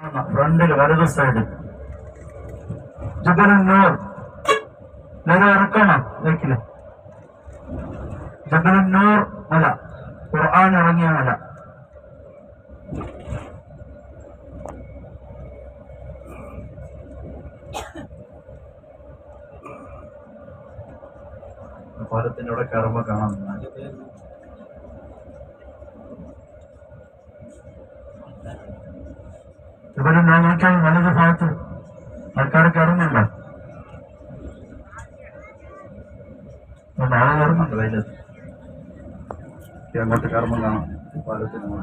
ഫ്രണ്ടിൽ വലത് സൈഡ് ജബലന്നൂർ നേരെ ഇറക്കണം? ബൈക്കിൽ നൂർ മല ഖുർആൻ ഇറങ്ങിയ മല പാലത്തിന്റെ അവിടെ കയറുമ്പോൾ കാണാം. ഇവിടെ ഞാൻ നോക്കിയാൽ വലത് ഭാഗത്ത് ആൾക്കാർ അറിഞ്ഞില്ല കയറുന്നുണ്ട് അങ്ങോട്ട് കയറുമ്പോൾ കാണാം. പാലത്തിന്.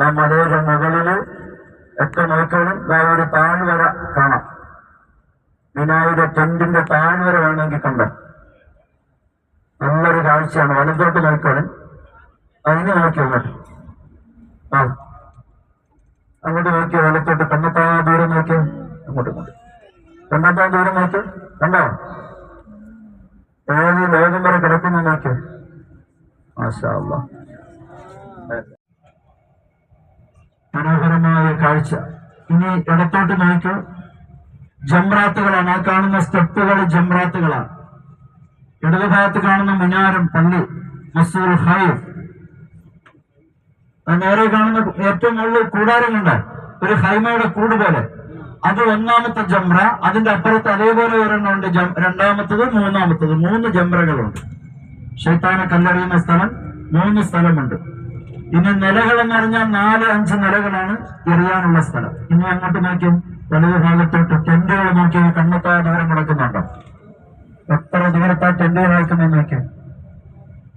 ആ മലയുടെ മുകളിൽ ഒക്കെ നോക്കണം ഒരു താഴ്വര കാണാം. വിനായക ടെന്റിന്റെ താഴ്വര വേണമെങ്കിൽ കണ്ടോ നല്ലൊരു കാഴ്ചയാണ് വലത്തോട്ട് നോക്കണം. അതിന് നോക്കിയത് ആ. അങ്ങോട്ട് നോക്കിയോ വലത്തോട്ട്? കണ്ണത്താ ദൂരം നോക്കിയോ? അങ്ങോട്ട് ഇങ്ങോട്ട്. കണ്ണത്താ ദൂരം നോക്കിയോ? കണ്ടോ? ഏത് ലോകം വരെ കിടക്കുന്നു നോക്കിയോ? മാഷാ അല്ലാ. മനോഹരമായ കാഴ്ച. ഇനി ഇടത്തോട്ട് നോക്കൂ ജംറാത്തുകളാണ്. ആ കാണുന്ന സ്റ്റെപ്പുകൾ ജംറാത്തുകളാണ്. ഇടതുഭാഗത്ത് കാണുന്ന മുനാരം പള്ളി മസൂർ ഹൈഫ് നേരെ കാണുന്ന ഏറ്റവും മുകളിൽ കൂടാരം കണ്ട ഒരു ഹൈമയുടെ കൂട് പോലെ. അത് ഒന്നാമത്തെ ജംറ അതിന്റെ അപ്പുറത്ത് അതേപോലെ ഒരെണ്ണമുണ്ട്. രണ്ടാമത്തത് മൂന്നാമത്തത്. മൂന്ന് ജംറകളുണ്ട്. ഷെയ്ത്താനെ കല്ലെറിയുന്ന സ്ഥലം മൂന്ന് സ്ഥലമുണ്ട്. ഇനി നിലകൾ എന്ന് പറഞ്ഞാൽ നാല് അഞ്ച് നിലകളാണ് എറിയാനുള്ള സ്ഥലം. ഇനി അങ്ങോട്ട് നോക്കിയും വലതു ഭാഗത്തോട്ട് ടെന്റുകൾ നോക്കി കണ്ണത്താ ദൂരം കിടക്കുന്നുണ്ടോ എത്ര ദൂരത്താ നോക്കി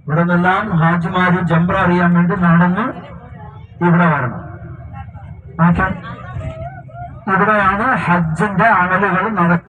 ഇവിടെ നിന്നെല്ലാം ഹാജിമാര് ജംബ്ര അറിയാൻ വേണ്ടി നടന്ന് ഇവിടെ വരണം. ഇവിടെയാണ് ഹജ്ജിന്റെ അമലുകൾ നടക്കുന്നത്.